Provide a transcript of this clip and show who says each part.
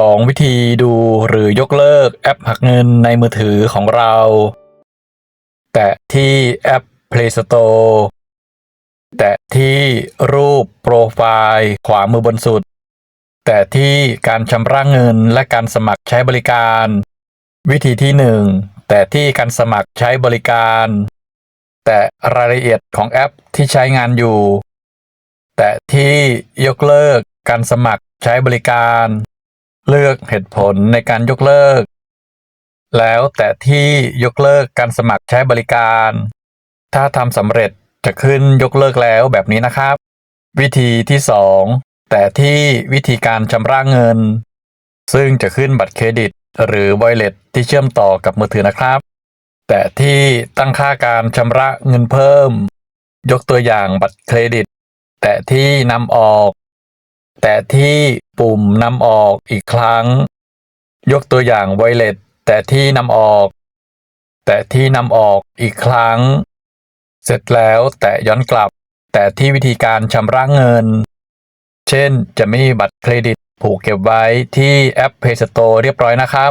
Speaker 1: 2 วิธีดูหรือยกเลิกแอปหักเงินในมือถือของเรา แตะที่แอป Play Store แตะที่รูปโปรไฟล์ขวามือบนสุด แตะที่การชำระเงินและการสมัครใช้บริการ วิธีที่ 1 แตะที่การสมัครใช้บริการ แตะรายละเอียดของแอปที่ใช้งานอยู่ แตะที่ยกเลิกการสมัครใช้บริการ เลือกเหตุผลในการยกเลิก แล้วแตะที่ยกเลิกการสมัครใช้บริการ ถ้าทำสำเร็จจะขึ้นยกเลิกแล้วแบบนี้นะครับ วิธีที่ 2 แต่ที่วิธีการชำระเงิน ซึ่งจะขึ้นบัตรเครดิต หรือ Wallet ที่เชื่อมต่อกับมือถือนะครับ แต่ที่ตั้งค่าการชำระเงินเพิ่ม ยกตัวอย่างบัตรเครดิต แต่ที่นำออก แต่ที่ปุ่มนำออกอีกครั้ง ยกตัวอย่างไวเลตแต่ที่นำออก แต่ที่นำออกอีกครั้ง เสร็จแล้วแต่ย้อนกลับ แต่ที่วิธีการชำระเงิน เช่นจะไม่มีบัตรเครดิตผูกเก็บไว้ที่แอป Play Store เรียบร้อยนะครับ